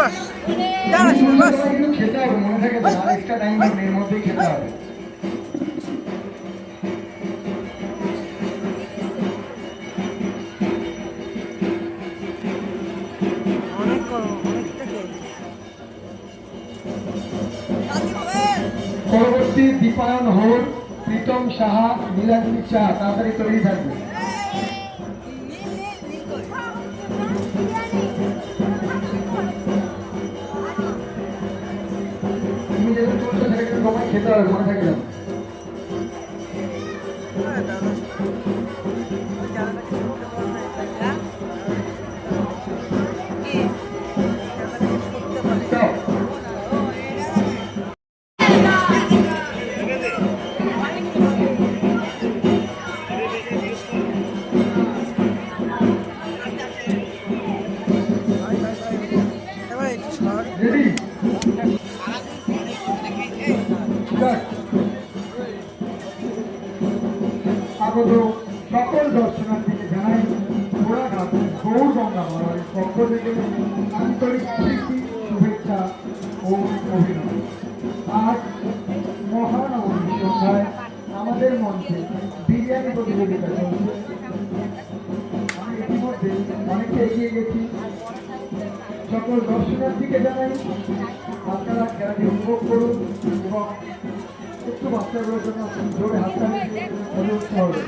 বাস। দাঁড়া শুনে বাস। পরবর্তী দীপায়ন হোর প্রীতম সাহা নীলাঞ্জনী চা তাড়াতাড়ি তৈরি থাকবে। তুমি যেটা চলছো সেটা খেতে হবে মনে থাকে। হ্যাঁ, আগত সকল দর্শনার্থীকে জানাই থেকে আন্তরিক প্রীতি, শুভেচ্ছা ও অভিনন্দন। আমাদের মঞ্চে বিরিয়ানি প্রতিযোগিতা চলছে। আমি ইতিমধ্যে এগিয়ে গেছি। সকল দর্শনার্থীকে জানাই, আপনারা খেলাটি উপভোগ করুন এবং একটু বাচ্চাগুলোর জন্য জোরে দিয়ে উঠতে হবে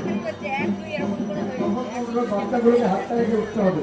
বাচ্চাগুলোকে হাতটা উঠতে হবে